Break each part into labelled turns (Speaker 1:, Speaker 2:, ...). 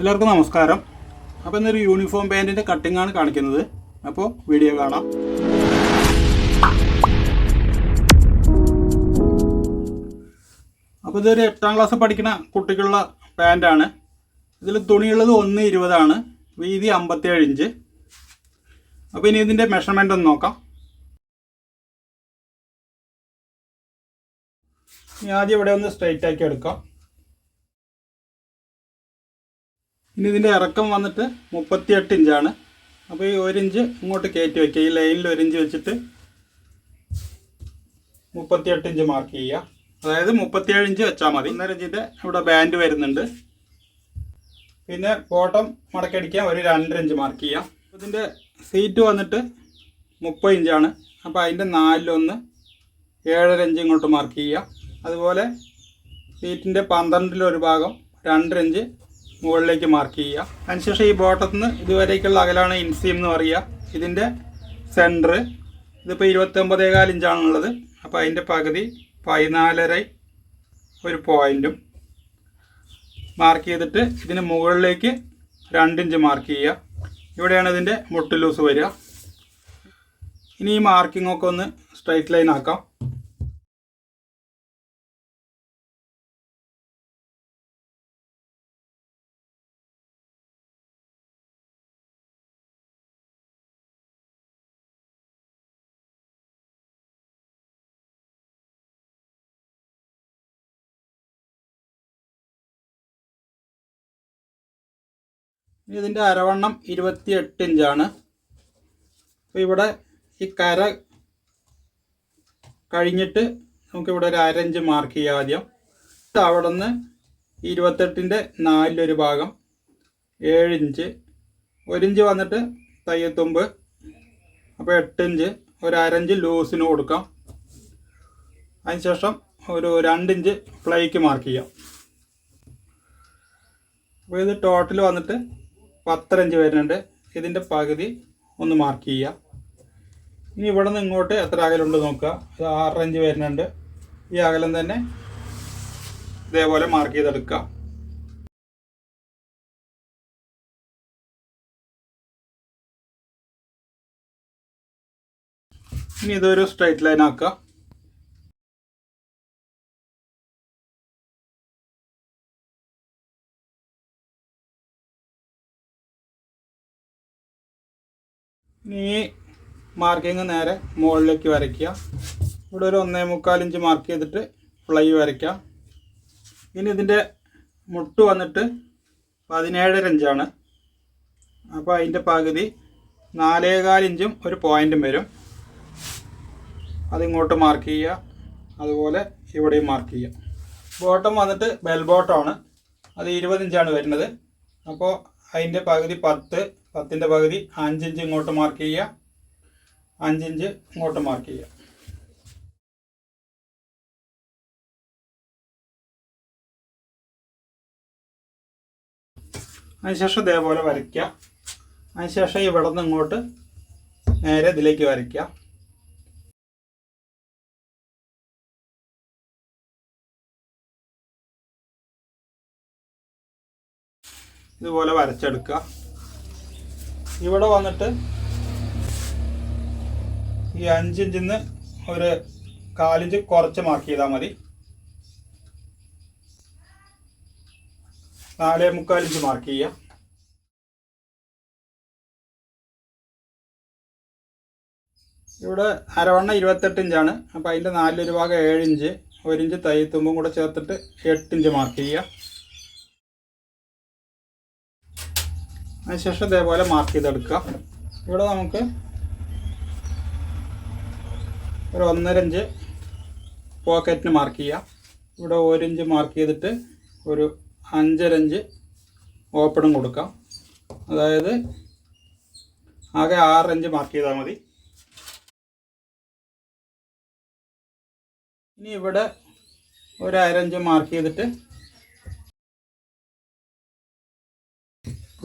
Speaker 1: എല്ലാവർക്കും നമസ്കാരം. അപ്പോൾ ഇന്നൊരു യൂണിഫോം പാന്റിന്റെ കട്ടിംഗ് ആണ് കാണിക്കുന്നത്. അപ്പോൾ വീഡിയോ കാണാം. അപ്പോൾ ഇതൊരു എട്ടാം ക്ലാസ് പഠിക്കുന്ന കുട്ടിക്കുള്ള പാന്റാണ് ഇതിൽ തുണിയുള്ളത് ഒന്ന് ഇരുപതാണ് വീതി അമ്പത്തേഴ് ഇഞ്ച് അപ്പോൾ ഇനി ഇതിന്റെ മെഷർമെന്റ് ഒന്ന് നോക്കാം. ഇനി ആദ്യം ഇവിടെ ഒന്ന് സ്ട്രൈറ്റ് ആക്കി എടുക്കാം. ഇനി ഇതിന്റെ ഇറക്കം വന്നിട്ട് മുപ്പത്തിയെട്ട് ഇഞ്ചാണ്. അപ്പോൾ ഈ ഒരു ഇഞ്ച് ഇങ്ങോട്ട് കയറ്റി വയ്ക്കുക ഈ ലൈനിൽ ഒരു ഇഞ്ച് വെച്ചിട്ട് മുപ്പത്തിയെട്ട് ഇഞ്ച് മാർക്ക് ചെയ്യുക. അതായത് മുപ്പത്തിയേഴ് ഇഞ്ച് വെച്ചാൽ മതി. ഒന്നര ഇഞ്ചിന്റെ ഇവിടെ ബാൻഡ് വരുന്നുണ്ട്. പിന്നെ ബോട്ടം മടക്കടിക്കാൻ ഒരു രണ്ടര ഇഞ്ച് മാർക്ക് ചെയ്യുക. ഇതിന്റെ സീറ്റ് വന്നിട്ട് മുപ്പത് ഇഞ്ചാണ്. അപ്പോൾ അതിന്റെ നാലിലൊന്ന് ഏഴര ഇഞ്ച് ഇങ്ങോട്ട് മാർക്ക് ചെയ്യുക. അതുപോലെ സീറ്റിന്റെ പന്ത്രണ്ടിലൊരു ഭാഗം രണ്ടര ഇഞ്ച് മുകളിലേക്ക് മാർക്ക് ചെയ്യുക. അതിനുശേഷം ഈ ബോട്ടത്തിൽ നിന്ന് ഇതുവരേക്കുള്ള അകലാണ് ഇൻസീം എന്ന് പറയുക. ഇതിന്റെ സെന്റർ ഇതിപ്പോൾ ഇരുപത്തൊമ്പതേകാൽ ഇഞ്ചാണുള്ളത് അപ്പോൾ അതിന്റെ പകുതി പതിനാലര ഒരു പോയിന്റും മാർക്ക് ചെയ്തിട്ട് ഇതിന് മുകളിലേക്ക് രണ്ടിഞ്ച് മാർക്ക് ചെയ്യുക. ഇവിടെയാണ് ഇതിന്റെ മുട്ട് ലൂസ് വരിക. ഇനി ഈ മാർക്കിംഗ് ഒക്കെ ഒന്ന് സ്ട്രൈറ്റ് ലൈൻ ആക്കാം. ഇതിന്റെ അരവണ്ണം ഇരുപത്തിയെട്ട് ഇഞ്ചാണ്. അപ്പോൾ ഇവിടെ ഈ കര കഴിഞ്ഞിട്ട് നമുക്കിവിടെ ഒരു അരഞ്ച് മാർക്ക് ചെയ്യാം ആദ്യം. അവിടെ നിന്ന് ഇരുപത്തെട്ടിന്റെ നാലിലൊരു ഭാഗം ഏഴിഞ്ച് ഒരിഞ്ച് വന്നിട്ട് തയ്യത്തുമ്പ്. അപ്പോൾ എട്ടിഞ്ച് ഒരു അരഞ്ച് ലൂസിന് കൊടുക്കാം. അതിനുശേഷം ഒരു രണ്ടിഞ്ച് ഫ്ലൈക്ക് മാർക്ക് ചെയ്യാം. അപ്പോൾ ഇത് ടോട്ടൽ വന്നിട്ട് പത്തര ഇഞ്ച് വരുന്നുണ്ട്. ഇതിന്റെ പകുതി ഒന്ന് മാർക്ക് ചെയ്യുക. ഇനി ഇവിടെ നിന്ന് ഇങ്ങോട്ട് എത്ര അകലുണ്ട് നോക്കുക. ഇത് ആറരഞ്ച് വരുന്നുണ്ട്. ഈ അകലം തന്നെ ഇതേപോലെ മാർക്ക് ചെയ്തെടുക്കുക. ഇനി ഇതൊരു സ്ട്രൈറ്റ് ലൈൻ ആക്കുക. ഇനി ഈ മാർക്കിങ് നേരെ മുകളിലേക്ക് വരയ്ക്കുക. ഇവിടെ ഒരു ഒന്നേ മുക്കാൽ ഇഞ്ച് മാർക്ക് ചെയ്തിട്ട് ഫ്ലൈ വരയ്ക്കാം ഇനി ഇതിന്റെ മുട്ട് വന്നിട്ട് പതിനേഴര ഇഞ്ചാണ്. അപ്പോൾ അതിന്റെ പകുതി നാലേകാൽ ഇഞ്ചും ഒരു പോയിന്റും വരും. അതിങ്ങോട്ട് മാർക്ക് ചെയ്യുക. അതുപോലെ ഇവിടെയും മാർക്ക് ചെയ്യുക. ബോട്ടം വന്നിട്ട് ബെൽ ബോട്ടമാണ് അത് ഇരുപത് ഇഞ്ചാണ് വരുന്നത്. അപ്പോൾ അതിന്റെ പകുതി പത്ത് പത്തിന്റെ പകുതി അഞ്ചിഞ്ച് ഇങ്ങോട്ട് മാർക്ക് ചെയ്യുക. അഞ്ചിഞ്ച് ഇങ്ങോട്ട് മാർക്ക് ചെയ്യുക. അതിനുശേഷം ഇതേപോലെ വരയ്ക്കുക. അതിനുശേഷം ഇവിടെ നിന്ന് ഇങ്ങോട്ട് നേരെ ഇതിലേക്ക് വരയ്ക്കുക. ഇതുപോലെ വരച്ചെടുക്കുക. ഇവിടെ വന്നിട്ട് ഈ അഞ്ചിഞ്ചിൽ നിന്ന് ഒരു കാലിഞ്ച് കുറച്ച് മാർക്ക് ചെയ്താൽ മതി. നാലേ മുക്കാലിഞ്ച് മാർക്ക് ചെയ്യാം. ഇവിടെ അരവണ്ണ ഇരുപത്തെട്ട് ഇഞ്ചാണ് അപ്പോൾ അതിന്റെ നാലിലൊരു ഭാഗം ഏഴ് ഇഞ്ച് ഒരു ഇഞ്ച് കൂടെ ചേർത്തിട്ട് എട്ട് ഇഞ്ച് മാർക്ക് ചെയ്യുക അതിനുശേഷം ഇതേപോലെ മാർക്ക് ചെയ്തെടുക്കുക. ഇവിടെ നമുക്ക് ഒരു ഒന്നര ഇഞ്ച് പോക്കറ്റിന് മാർക്ക് ചെയ്യാം. ഇവിടെ ഒരു ഇഞ്ച് മാർക്ക് ചെയ്തിട്ട് ഒരു അഞ്ചരഞ്ച് ഓപ്പണും കൊടുക്കാം. അതായത് ആകെ ആറ് ഇഞ്ച് മാർക്ക് ചെയ്താൽ മതി. ഇനി ഇവിടെ ഒരു അരഞ്ച് മാർക്ക് ചെയ്തിട്ട്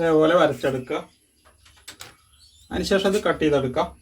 Speaker 1: ഇതേപോലെ വരച്ചെടുക്കുക. അതിനുശേഷം അത് കട്ട് ചെയ്തെടുക്കാം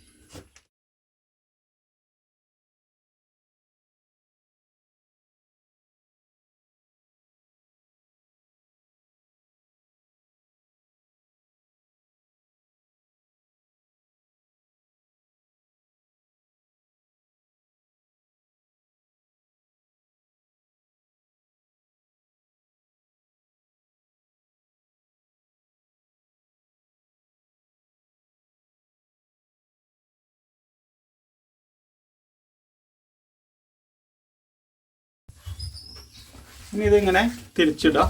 Speaker 1: ഇനി ഇതിങ്ങനെ തിരിച്ചിടുക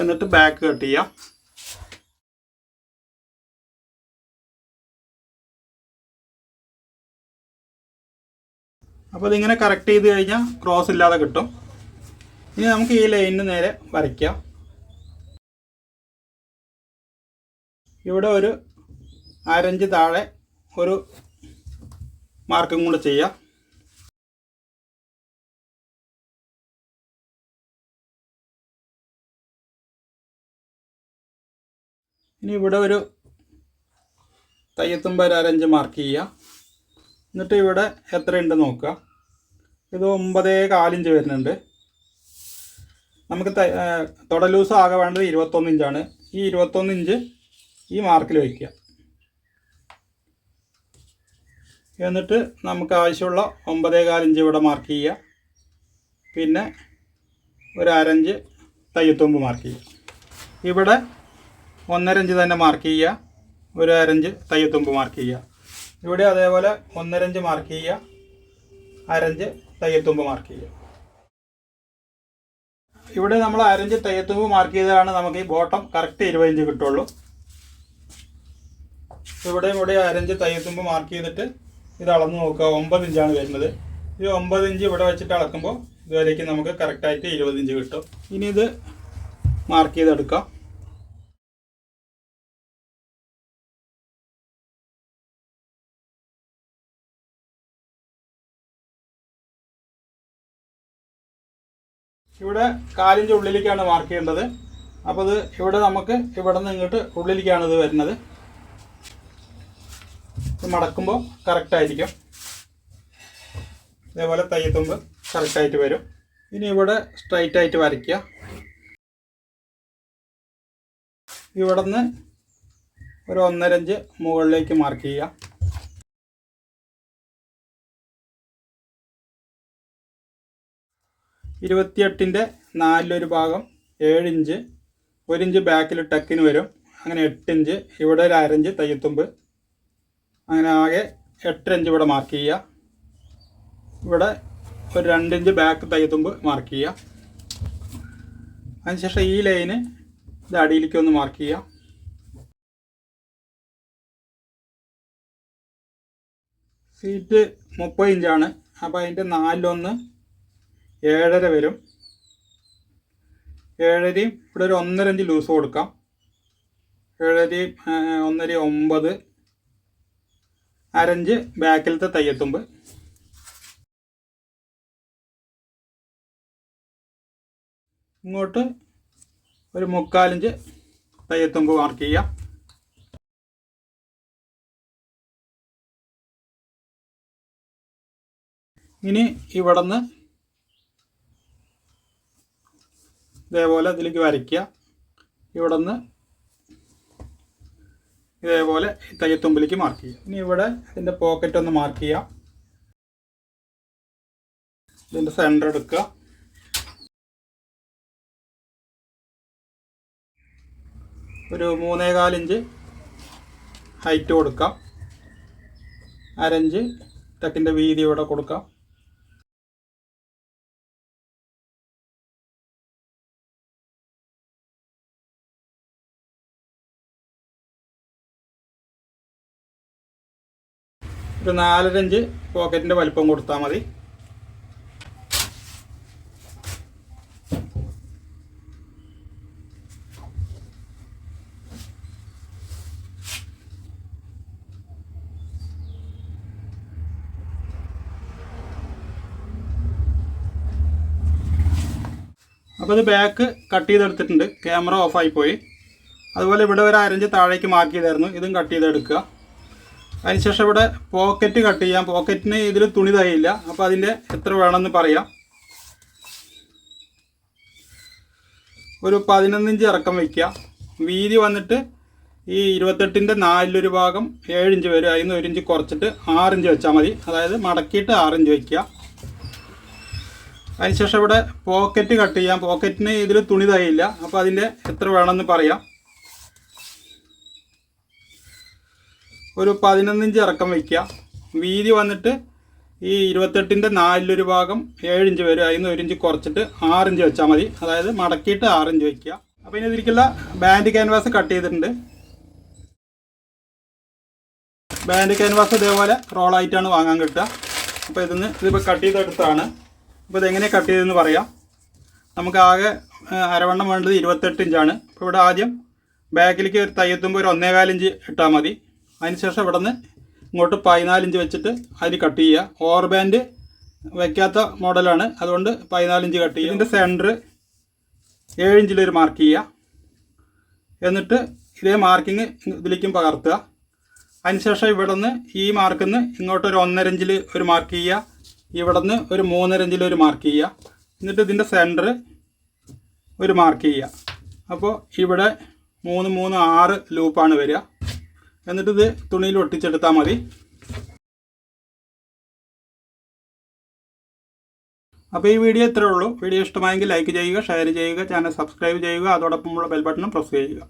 Speaker 1: എന്നിട്ട് ബാക്ക് കട്ട് ചെയ്യാം. അപ്പോൾ ഇതിങ്ങനെ കറക്റ്റ് ചെയ്ത് കഴിഞ്ഞാൽ ക്രോസ് ഇല്ലാതെ കിട്ടും. ഇനി നമുക്ക് ഈ ലൈനിന് നേരെ വരയ്ക്കാം. ഇവിടെ ഒരു അരഞ്ച് താഴെ ഒരു മാർക്കും കൂടെ ചെയ്യാം. ഇനി ഇവിടെ ഒരു തയ്യത്തുമ്പ അരഞ്ച് മാർക്ക് ചെയ്യുക. എന്നിട്ട് ഇവിടെ എത്രയുണ്ട് നോക്കുക. ഇത് ഒമ്പതേ കാലിഞ്ച് വരുന്നുണ്ട്. നമുക്ക് ത- ആ, ലൂസ് ആകെ വേണ്ടത് ഇരുപത്തൊന്ന് ഇഞ്ചാണ്. ഈ ഇരുപത്തൊന്ന് ഇഞ്ച് ഈ മാർക്കിൽ വയ്ക്കുക. എന്നിട്ട് നമുക്ക് ആവശ്യമുള്ള ഒമ്പതേ കാലിഞ്ച് ഇവിടെ മാർക്ക് ചെയ്യുക. പിന്നെ ഒരു അരഞ്ച് തയ്യത്തുമ്പ് മാർക്ക് ചെയ്യുക. ഇവിടെ ഒന്നര ഇഞ്ച് തന്നെ മാർക്ക് ചെയ്യുക. ഒരു അരഞ്ച് തയ്യത്തുമ്പ് മാർക്ക് ചെയ്യുക. ഇവിടെ അതേപോലെ ഒന്നരഞ്ച് മാർക്ക് ചെയ്യുക. അരഞ്ച് തയ്യത്തുമ്പ് മാർക്ക് ചെയ്യുക. ഇവിടെ നമ്മൾ അരഞ്ച് തയ്യത്തുമ്പ് മാർക്ക് ചെയ്തതാണ് നമുക്ക് ഈ ബോട്ടം കറക്റ്റ് ഇരുപത് ഇഞ്ച് കിട്ടുള്ളൂ. ഇവിടെയും ഇവിടെ അരഞ്ച് തയ്യത്തുമ്പ് മാർക്ക് ചെയ്തിട്ട് ഇത് അളന്ന് നോക്കുക. ഒമ്പത് ഇഞ്ചാണ് വരുന്നത്. ഈ ഒമ്പത് ഇഞ്ച് ഇവിടെ വെച്ചിട്ട് അളക്കുമ്പോൾ ഇതുവരേക്ക് നമുക്ക് കറക്റ്റായിട്ട് ഇരുപത് ഇഞ്ച് കിട്ടും. ഇനി ഇത് മാർക്ക് ചെയ്തെടുക്കാം. ഇവിടെ കാലിന്റെ ഉള്ളിലേക്കാണ് മാർക്ക് ചെയ്യേണ്ടത്. അപ്പോൾ ഇത് ഇവിടെ നമുക്ക് ഇവിടെ നിന്ന് ഇങ്ങോട്ട് ഉള്ളിലേക്കാണ് ഇത് വരുന്നത്. ഇത് മടക്കുമ്പോൾ കറക്റ്റായിരിക്കും ഇതേപോലെ തയ്യത്തുമ്പ് കറക്റ്റായിട്ട് വരും. ഇനി ഇവിടെ സ്ട്രൈറ്റ് ആയിട്ട് വരയ്ക്കുക. ഇവിടെ നിന്ന് ഒരു ഒന്നരഞ്ച് മുകളിലേക്ക് മാർക്ക് ചെയ്യുക. ഇരുപത്തിയെട്ടിന്റെ നാലിലൊരു ഭാഗം ഏഴ് ഇഞ്ച് ഇഞ്ച് ബാക്കിൽ ടക്കിന് വരും. അങ്ങനെ എട്ട് ഇഞ്ച് ഇവിടെ ഒരു അരഞ്ച് തയ്യത്തുമ്പ് അങ്ങനെ ആകെ എട്ട് ഇഞ്ച് ഇവിടെ മാർക്ക് ചെയ്യുക. ഇവിടെ ഒരു രണ്ട് ഇഞ്ച് ബാക്ക് തയ്യത്തുമ്പ് മാർക്ക് ചെയ്യുക. അതിനുശേഷം ഈ ലൈന് ഇത് അടിയിലേക്ക് ഒന്ന് മാർക്ക് ചെയ്യുക. സീറ്റ് മുപ്പത് ഇഞ്ചാണ് അപ്പോൾ അതിന്റെ നാലിലൊന്ന് ഏഴര വരും. ഏഴരയും ഇവിടെ ഒരു ഒന്നര ഇഞ്ച് ലൂസ് കൊടുക്കാം. ഏഴരയും ഒന്നര ഒമ്പത് അരഞ്ച് ബാക്കിലത്തെ തയ്യത്തുമ്പ്. ഇങ്ങോട്ട് ഒരു മുക്കാലിഞ്ച് തയ്യത്തുമ്പ് മാർക്ക് ചെയ്യാം ഇനി ഇവിടെ നിന്ന് ഇതേപോലെ ഇതിലേക്ക് വരയ്ക്കുക. ഇവിടെ നിന്ന് ഇതേപോലെ തയ്യത്തുമ്പിലേക്ക് മാർക്ക് ചെയ്യുക. ഇനി ഇവിടെ ഇതിന്റെ പോക്കറ്റ് ഒന്ന് മാർക്ക് ചെയ്യാം ഇതിന്റെ സെന്റർ എടുക്കുക. ഒരു മൂന്നേകാലിഞ്ച് ഹൈറ്റ് കൊടുക്കാം. അരഞ്ച് തെക്കിന്റെ വീതി ഇവിടെ കൊടുക്കാം. ഒരു നാലര ഇഞ്ച് പോക്കറ്റിന്റെ വലിപ്പം കൊടുത്താൽ മതി. അപ്പോൾ ഇത് ബാക്ക് കട്ട് ചെയ്തെടുത്തിട്ടുണ്ട്. ക്യാമറ ഓഫായി പോയി. അതുപോലെ ഇവിടെ ഒരു അരഞ്ച് താഴേക്ക് മാർക്ക് ചെയ്തായിരുന്നു. ഇതും കട്ട് ചെയ്തെടുക്കുക. അതിനുശേഷം ഇവിടെ പോക്കറ്റ് കട്ട് ചെയ്യാം. പോക്കറ്റിന് ഇതിൽ തുണി തയ്യില്ല അപ്പോൾ അതിന്റെ എത്ര വേണമെന്ന് പറയാം. ഒരു പതിനൊന്നിഞ്ച് ഇറക്കം വയ്ക്കുക വീതി വന്നിട്ട് ഈ ഇരുപത്തെട്ടിന്റെ നാലിലൊരു ഭാഗം ഏഴിഞ്ച് വരും. അതിൽ നിന്ന് ഒരു ഇഞ്ച് കുറച്ചിട്ട് ആറിഞ്ച് വെച്ചാൽ മതി. അതായത് മടക്കിയിട്ട് ആറിഞ്ച് വയ്ക്കുക അതിനുശേഷം ഇവിടെ പോക്കറ്റ് കട്ട് ചെയ്യാം. പോക്കറ്റിന് ഇതിൽ തുണി തയ്യില്ല അപ്പോൾ അതിന്റെ എത്ര വേണമെന്ന് പറയാം. ഒരു പതിനൊന്നിഞ്ച് ഇറക്കം വയ്ക്കുക വീതി വന്നിട്ട് ഈ ഇരുപത്തെട്ടിന്റെ നാലിലൊരു ഭാഗം ഏഴിഞ്ച് വരും. അതിൽ നിന്ന് ഒരു ഇഞ്ച് കുറച്ചിട്ട് ആറിഞ്ച് വെച്ചാൽ മതി. അതായത് മടക്കിയിട്ട് ആറിഞ്ച് വയ്ക്കുക അപ്പോൾ ഇനി ഇതിലേക്കുള്ള ബാൻഡ് ക്യാൻവാസ് കട്ട് ചെയ്തിട്ടുണ്ട്. ബാൻഡ് ക്യാൻവാസ് ഇതേപോലെ റോളായിട്ടാണ് വാങ്ങാൻ കിട്ടുക. അപ്പോൾ ഇതിന്ന് ഇതിപ്പോൾ കട്ട് ചെയ്തെടുത്താണ് അപ്പോൾ ഇതെങ്ങനെ കട്ട് ചെയ്തതെന്ന് പറയാം. നമുക്ക് ആകെ അരവണ്ണം വേണ്ടത് ഇരുപത്തെട്ട് ഇഞ്ചാണ്. അപ്പോൾ ഇവിടെ ആദ്യം ബാക്കിലേക്ക് ഒരു തയ്യെത്തുമ്പോൾ ഒരു ഒന്നേകാലിഞ്ച് ഇട്ടാൽ മതി. അതിനുശേഷം ഇവിടെ നിന്ന് ഇങ്ങോട്ട് പതിനാലിഞ്ച് വെച്ചിട്ട് അതിന് കട്ട് ചെയ്യുക. ഓവർ ബാൻഡ് വയ്ക്കാത്ത മോഡലാണ് അതുകൊണ്ട് പതിനാലിഞ്ച് കട്ട് ചെയ്യുക. ഇതിന്റെ സെന്റർ ഏഴിഞ്ചിലൊരു മാർക്ക് ചെയ്യുക. എന്നിട്ട് ഇതേ മാർക്കിങ് ഇതിലേക്കും പകർത്തുക. അതിനുശേഷം ഇവിടെ നിന്ന് ഈ മാർക്കിൽ നിന്ന് ഇങ്ങോട്ടൊരു ഒന്നര ഇഞ്ചിൽ ഒരു മാർക്ക് ചെയ്യുക. ഇവിടെ നിന്ന് ഒരു മൂന്നര ഇഞ്ചിൽ ഒരു മാർക്ക് ചെയ്യുക. എന്നിട്ട് ഇതിന്റെ സെന്റർ ഒരു മാർക്ക് ചെയ്യുക. അപ്പോൾ ഇവിടെ മൂന്ന് മൂന്ന് ആറ് ലൂപ്പാണ് വരിക. എന്നിട്ട് ഇത് തുണിയിൽ ഒട്ടിച്ചെടുത്താൽ മതി. അപ്പോൾ ഈ വീഡിയോ ഇത്രയേ ഉള്ളൂ. വീഡിയോ ഇഷ്ടമായെങ്കിൽ ലൈക്ക് ചെയ്യുക ഷെയർ ചെയ്യുക ചാനൽ സബ്സ്ക്രൈബ് ചെയ്യുക അതോടൊപ്പമുള്ള ബെൽ ബട്ടണും പ്രസ് ചെയ്യുക.